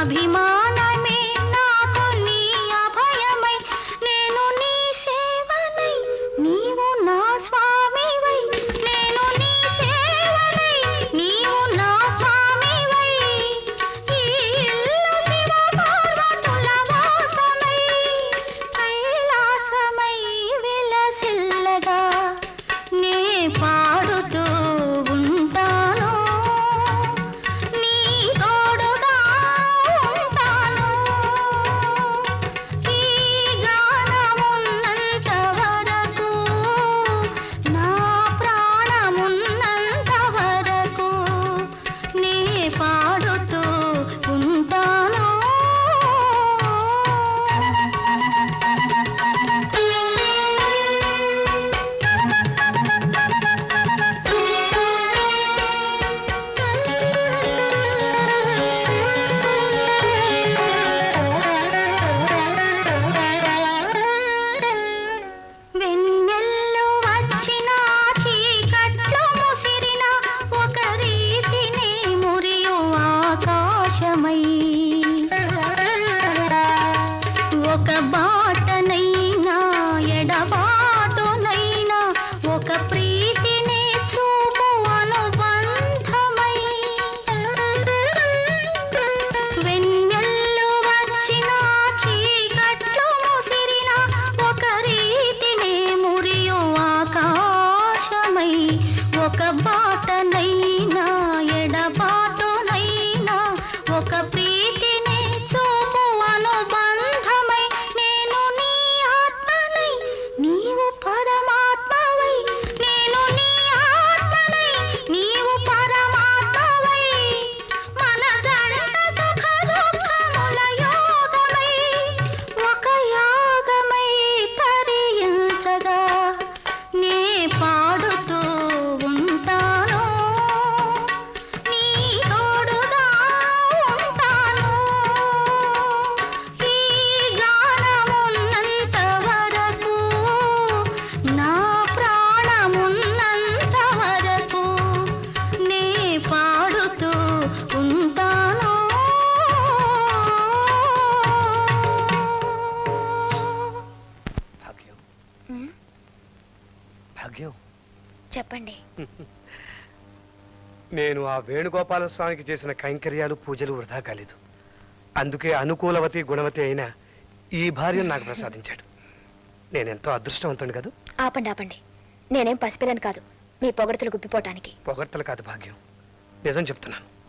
अभिमान చెప్పండి. నేను ఆ వేణుగోపాల స్వామికి చేసిన కైంకర్యాలు పూజలు వృధా కాలేదు. అందుకే అనుకూలవతి గుణవతి అయిన ఈ భార్యను నాకు ప్రసాదించాడు. నేనెంతో అదృష్టవంతుని కదూ. ఆపండి ఆపండి. నేనేం పసిపిల్లని కాదు. మీ పొగడతలు గుప్పిపోవటానికి పొగడ్తలు కాదు భాగ్యం. నిజం చెప్తున్నాను.